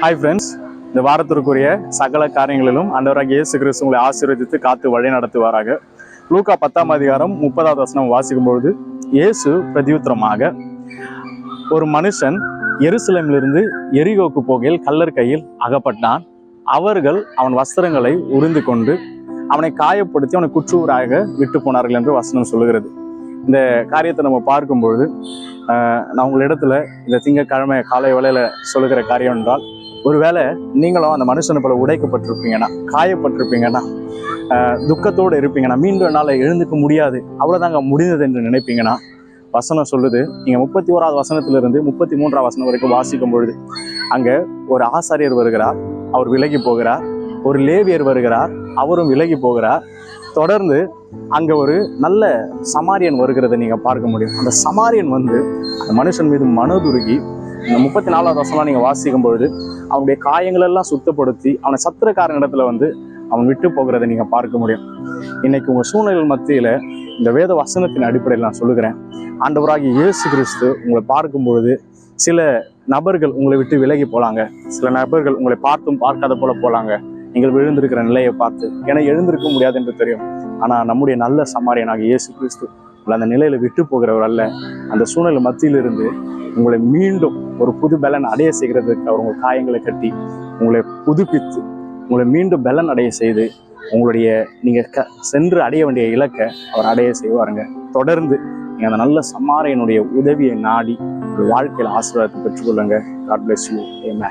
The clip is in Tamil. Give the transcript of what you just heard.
ஹாய் ஃப்ரெண்ட்ஸ் இந்த வாரத்திற்குரிய சகல காரியங்களிலும் அண்டவராக இயேசு கிறிஸ்து உங்களை ஆசீர்வதித்து காத்து வழி நடத்துவாராக. லூக்கா பத்தாம் அதிகாரம் முப்பதாவது வசனம் வாசிக்கும் பொழுது இயேசு பிரதியுத்தரமாக ஒரு மனுஷன் எருசலேமிலிருந்து எரிகோக்கு போகையில் கல்லர் கையில் அகப்பட்டான். அவர்கள் அவன் வஸ்திரங்களை உறிந்து கொண்டு அவனை காயப்படுத்தி அவனை குற்றூராக விட்டு போனார்கள் என்று வசனம் சொல்லுகிறது. இந்த காரியத்தை நம்ம பார்க்கும்பொழுது நான் உங்களிடத்துல இந்த திங்கட்கிழமை காலை வேளையில சொல்லுகிற காரியம் என்றால் ஒருவேளை நீங்களும் அந்த மனுஷனை போல உடைக்கப்பட்டிருப்பீங்கன்னா காயப்பட்டிருப்பீங்கன்னா துக்கத்தோடு இருப்பீங்கன்னா மீண்டும் என்னால் எழுந்துக்க முடியாது அவ்வளோதாங்க முடிந்தது என்று நினைப்பீங்கன்னா வசனம் சொல்லுது. நீங்கள் முப்பத்தி ஓராவது வசனத்திலிருந்து முப்பத்தி மூன்றாவது வசனம் வரைக்கும் வாசிக்கும் பொழுது அங்கே ஒரு ஆசாரியர் வருகிறார் அவர் விலகி போகிறார் ஒரு லேவியர் வருகிறார் அவரும் விலகி போகிறார். தொடர்ந்து அங்கே ஒரு நல்ல சமாரியன் வருகிறத நீங்கள் பார்க்க முடியும். அந்த சமாரியன் வந்து அந்த மனுஷன் மீது மனதுருகி இந்த முப்பத்தி நாலாவது வசனம் நீங்கள் வாசிக்கும் பொழுது அவனுடைய காயங்களெல்லாம் சுத்தப்படுத்தி அவனை சத்திரக்காரன் இடத்துல வந்து அவன் விட்டு போகிறதை நீங்கள் பார்க்க முடியும். இன்னைக்கு உங்கள் சூழ்நிலைகள் மத்தியில் இந்த வேத வசனத்தின் அடிப்படையில் நான் சொல்லுகிறேன். ஆண்டவராகிய இயேசு கிறிஸ்து உங்களை பார்க்கும் பொழுது சில நபர்கள் உங்களை விட்டு விலகி போகலாங்க சில நபர்கள் உங்களை பார்த்தும் பார்க்காத போல போகலாங்க நீங்கள் விழுந்திருக்கிற நிலையை பார்த்து ஏன்னா எழுந்திருக்க முடியாது என்று தெரியும். ஆனால் நம்முடைய நல்ல சமாரியனாக இயேசு கிறிஸ்து உங்களை அந்த நிலையில விட்டு போகிறவர் அல்ல. அந்த சூழ்நிலை மத்தியிலிருந்து உங்களை மீண்டும் ஒரு புது பலன் அடைய செய்கிறதுக்கு அவர் உங்கள் காயங்களை கட்டி உங்களை புதுப்பித்து உங்களை மீண்டும் பலன் அடைய செய்து உங்களுடைய நீங்கள் க சென்று அடைய வேண்டிய இலக்கை அவர் அடைய செய்வாருங்க. தொடர்ந்து நீங்கள் அந்த நல்ல சம்மாரையினுடைய உதவியை நாடி ஒரு வாழ்க்கையில் ஆசீர்வாதத்தை பெற்றுக்கொள்ளுங்க. God bless you amen